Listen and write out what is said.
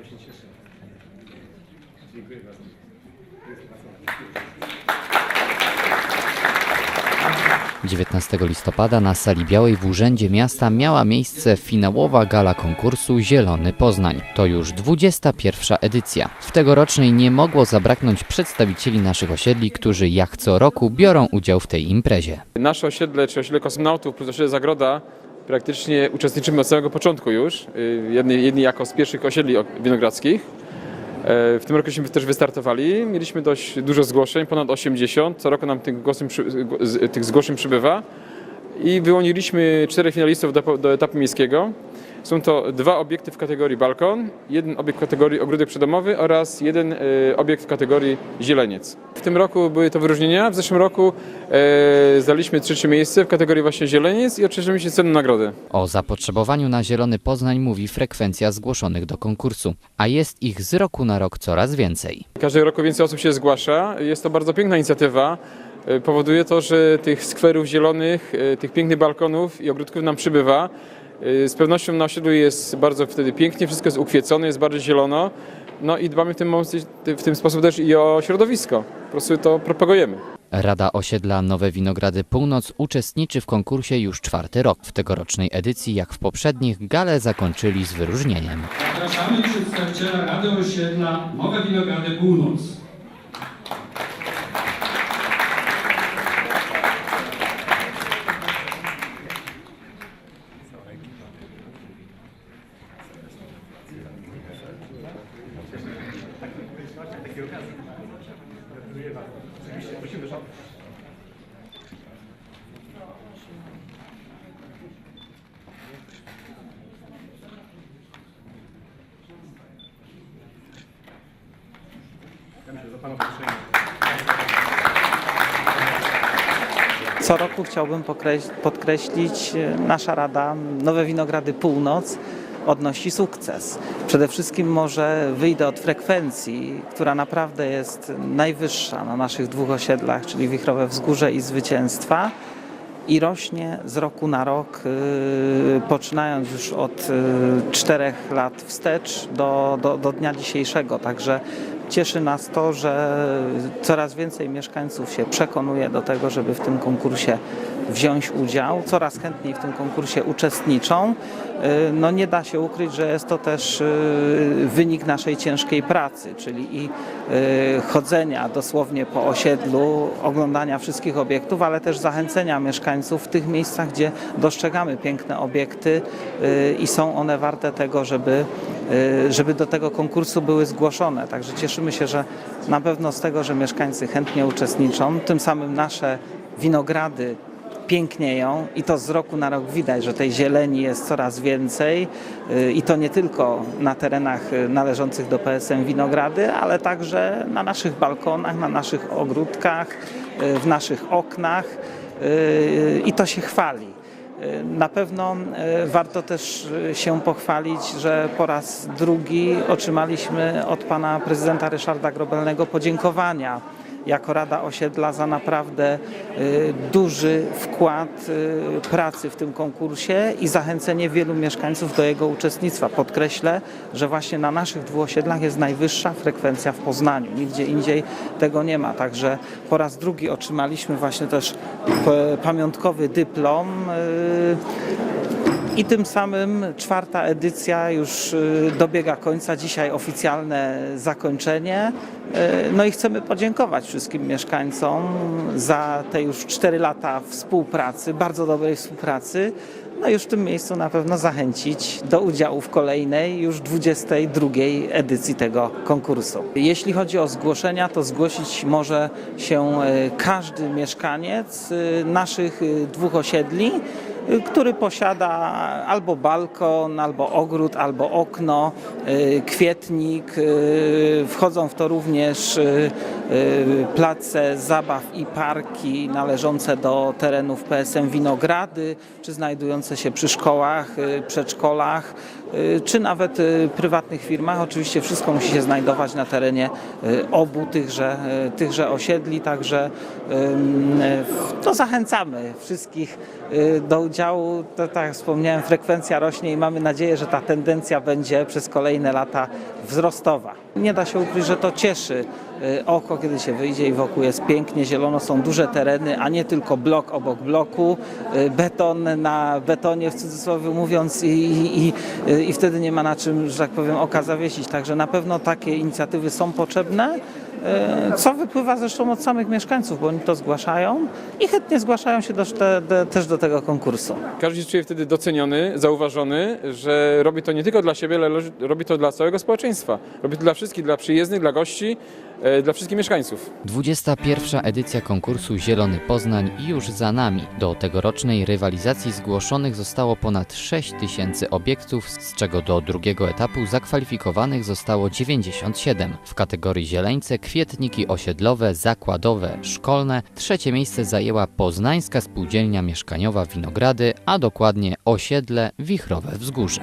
Bardzo się cieszę. Dziękuję bardzo. 19 listopada na sali Białej w Urzędzie Miasta miała miejsce finałowa gala konkursu Zielony Poznań. To już 21 edycja. W tegorocznej nie mogło zabraknąć przedstawicieli naszych osiedli, którzy jak co roku biorą udział w tej imprezie. Nasze osiedle, czy osiedle kosmonautów plus osiedle Zagroda praktycznie uczestniczymy od samego początku już. Y, Jedni, jedni jako z pierwszych osiedli winogrodzkich. E, W tym roku się też wystartowali. Mieliśmy dość dużo zgłoszeń, ponad 80. Co roku nam tych, tych zgłoszeń przybywa. I wyłoniliśmy czterech finalistów do, do etapu miejskiego. Są to dwa obiekty w kategorii balkon, jeden obiekt w kategorii ogródek przydomowy oraz jeden e, obiekt w kategorii zieleniec. W tym roku były to wyróżnienia. W zeszłym roku e, zdaliśmy trzecie miejsce w kategorii właśnie zieleniec i otrzymaliśmy się cenną nagrodę. O zapotrzebowaniu na Zielony Poznań mówi frekwencja zgłoszonych do konkursu, a jest ich z roku na rok coraz więcej. Każdego roku więcej osób się zgłasza. Jest to bardzo piękna inicjatywa. E, Powoduje to, że tych skwerów zielonych, e, tych pięknych balkonów i ogródków nam przybywa. E, Z pewnością na osiedlu jest bardzo wtedy pięknie, wszystko jest ukwiecone, jest bardzo zielono. No i dbamy w tym, momencie- w tym sposób też i o środowisko. Po prostu to propagujemy. Rada Osiedla Nowe Winogrady Północ uczestniczy w konkursie już czwarty rok. W tegorocznej edycji, jak w poprzednich, galę zakończyli z wyróżnieniem. Zapraszamy przedstawiciela Rady Osiedla Nowe Winogrady Północ. Co roku chciałbym podkreślić, e, nasza Rada Nowe Winogrady Północ odnosi sukces. Przede wszystkim może wyjdę od frekwencji, która naprawdę jest najwyższa na naszych dwóch osiedlach, czyli Wichrowe Wzgórze i Zwycięstwa i rośnie z roku na rok, yy, poczynając już od yy, czterech lat wstecz do, do, do dnia dzisiejszego. Także cieszy nas to, że coraz więcej mieszkańców się przekonuje do tego, żeby w tym konkursie wziąć udział, coraz chętniej w tym konkursie uczestniczą. Yy, No nie da się ukryć, że jest to też yy, wynik naszej ciężkiej pracy, czyli i yy, chodzenia dosłownie po osiedlu, oglądania wszystkich obiektów, ale też zachęcenia mieszkańców w tych miejscach, gdzie dostrzegamy piękne obiekty i są one warte tego, żeby, żeby do tego konkursu były zgłoszone. Także cieszymy się, że na pewno z tego, że mieszkańcy chętnie uczestniczą, tym samym nasze winogrady pięknieją i to z roku na rok widać, że tej zieleni jest coraz więcej y, i to nie tylko na terenach y, należących do PSM Winogrady, ale także na naszych balkonach, na naszych ogródkach, y, w naszych oknach y, i to się chwali. Y, Na pewno y, warto też y, się pochwalić, że po raz drugi otrzymaliśmy od pana prezydenta Ryszarda Grobelnego podziękowania jako Rada Osiedla za naprawdę y, duży wkład y, pracy w tym konkursie i zachęcenie wielu mieszkańców do jego uczestnictwa. Podkreślę, że właśnie na naszych dwóch osiedlach jest najwyższa frekwencja w Poznaniu. Nigdzie indziej tego nie ma. Także po raz drugi otrzymaliśmy właśnie też p- pamiątkowy dyplom. I tym samym czwarta edycja już y, dobiega końca. Dzisiaj oficjalne zakończenie. Y, No i chcemy podziękować wszystkim mieszkańcom za te już cztery lata współpracy, bardzo dobrej współpracy. No już w tym miejscu na pewno zachęcić do udziału w kolejnej, już 22 edycji tego konkursu. Jeśli chodzi o zgłoszenia, to zgłosić może się y, każdy mieszkaniec naszych dwóch osiedli który posiada albo balkon, albo ogród, albo okno, y, kwietnik. y, Wchodzą w to również y, place zabaw i parki należące do terenów PSM Winogrady, czy znajdujące się przy szkołach, przedszkolach, czy nawet prywatnych firmach. Oczywiście wszystko musi się znajdować na terenie obu tychże, tychże osiedli, także to zachęcamy wszystkich do udziału. To, tak jak wspomniałem, frekwencja rośnie i mamy nadzieję, że ta tendencja będzie przez kolejne lata wzrostowa. Nie da się ukryć, że to cieszy oko, kiedy się wyjdzie i wokół jest pięknie, zielono, są duże tereny, a nie tylko blok obok bloku, y, beton na betonie w cudzysłowie mówiąc i, i, i, i wtedy nie ma na czym, że tak powiem, oka zawiesić. Także na pewno takie inicjatywy są potrzebne. Co wypływa zresztą od samych mieszkańców, bo oni to zgłaszają i chętnie zgłaszają się do, te, de, też do tego konkursu. Każdy się czuje wtedy doceniony, zauważony, że robi to nie tylko dla siebie, ale robi to dla całego społeczeństwa. Robi to dla wszystkich, dla przyjezdnych, dla gości, e, dla wszystkich mieszkańców. 21. edycja konkursu Zielony Poznań już za nami. Do tegorocznej rywalizacji zgłoszonych zostało ponad 6 tysięcy obiektów, z czego do drugiego etapu zakwalifikowanych zostało 97. W kategorii zieleńce kwietniki osiedlowe, zakładowe, szkolne. Trzecie miejsce zajęła Poznańska Spółdzielnia Mieszkaniowa Winogrady, a dokładnie osiedle Wichrowe Wzgórze.